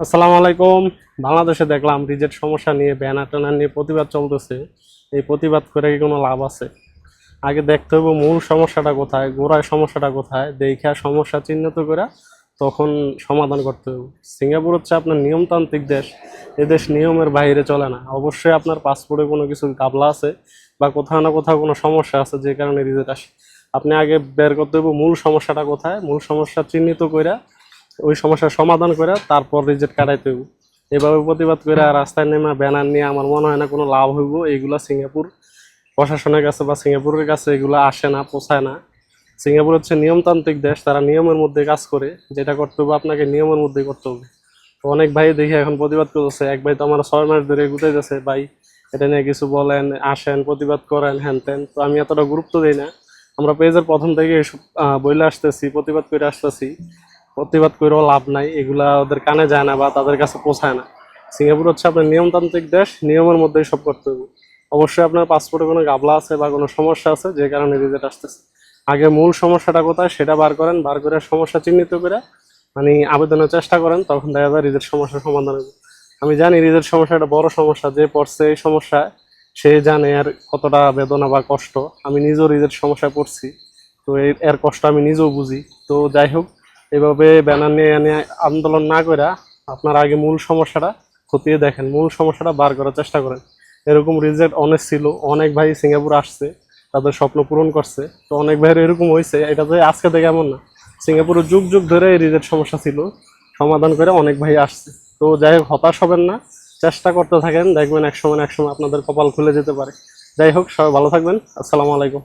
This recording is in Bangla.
আসসালামু আলাইকুম। বাংলাদেশে দেখলাম রিজেক্ট সমস্যা নিয়ে ব্যানার ট্যানার নিয়ে প্রতিবাদ চলতেছে। এই প্রতিবাদ করে কি কোনো লাভ আছে? আগে দেখতে হবে মূল সমস্যাটা কোথায়, গোড়ায় সমস্যাটা কোথায় দেখা সমস্যা চিহ্নিত করে তখন সমাধান করতে হবে সিঙ্গাপুর হচ্ছে আপনার নিয়মতান্ত্রিক দেশ, এ দেশ নিয়মের বাইরে চলে না। অবশ্যই আপনার পাসপোর্টে কোনো কিছু গাবলা আছে বা কোথাও না কোথাও কোনো সমস্যা আছে যে কারণে রিজেক্ট আসে। আপনি আগে বের করতে হবে মূল সমস্যাটা কোথায়, মূল সমস্যা চিহ্নিত করে ওই সমস্যার সমাধান করে তারপর রিজেক্ট কাটাইতে হইব। এভাবে প্রতিবাদ করে রাস্তায় নেমে ব্যানার নিয়ে আমার মনে হয় না কোনো লাভ হইব। এইগুলা সিঙ্গাপুর প্রশাসনের কাছে বা সিঙ্গাপুরের কাছে এগুলো আসে না, পোষায় না। সিঙ্গাপুর হচ্ছে নিয়মতান্ত্রিক দেশ, তারা নিয়মের মধ্যে কাজ করে। যেটা করতে হবে আপনাকে নিয়মের মধ্যে করতে হবে। অনেক ভাই দেখি এখন প্রতিবাদ করতেছে। এক ভাই তো আমার ছয় মাস ধরে গুটাইতেছে ভাই, এটা নিয়ে কিছু বলেন, আসেন, প্রতিবাদ করেন হ্যান ত্যান তো আমি এতটা গুরুত্ব দিই না। আমরা পেজের প্রথম থেকে এসব বইলে আসতেছি, প্রতিবাদ করে আসতেছি। প্রতিবাদ করেও লাভ নাই, এগুলা ওদের কানে যায় না বা তাদের কাছে পৌঁছায় না। সিঙ্গাপুর হচ্ছে আপনার নিয়মতান্ত্রিক দেশ, নিয়মের মধ্যেই সব করতে হবে। অবশ্যই আপনার পাসপোর্টে কোনো গাবলা আছে বা কোনো সমস্যা আছে, যে কারণে রিজেক্ট আসতেছে। আগে মূল সমস্যাটা কোথায় সেটা বার করেন, বার করে সমস্যা চিহ্নিত করে মানে আবেদনের চেষ্টা করেন, তখন দেখা যায় রিজেক্ট সমস্যার সমাধান হবে। আমি জানি রিজেক্ট সমস্যা একটা বড় সমস্যা, যে পড়ছে এই সমস্যায়, সে জানে আর কতটা বেদনা বা কষ্ট। আমি নিজেও রিজেক্ট সমস্যায় পড়ছি, তো এর কষ্ট আমি নিজেও বুঝি। তো যাই হোক এভাবে ব্যানার নিয়ে নিয়ে আন্দোলন না করে আপনার আগে মূল সমস্যাটা খতিয়ে দেখেন, মূল সমস্যাটা বার করার চেষ্টা করেন। এরকম রিজেক্ট অনেক ছিল, অনেক ভাই সিঙ্গাপুর আসছে, তাদের স্বপ্ন পূরণ করছে। তো অনেক ভাইয়ের এরকম হয়েছে, এটা যে আজকে থেকে এমন না। সিঙ্গাপুরে যুগ যুগ ধরে এই রিজেক্ট সমস্যা ছিল, সমাধান করে অনেক ভাই আসছে। তো যাই হোক, হতাশ হবেন না, চেষ্টা করতে থাকেন, দেখবেন এক সময় এক সময় আপনাদের কপাল খুলে যেতে পারে। যাই হোক, সবাই ভালো থাকবেন, আসসালামু আলাইকুম।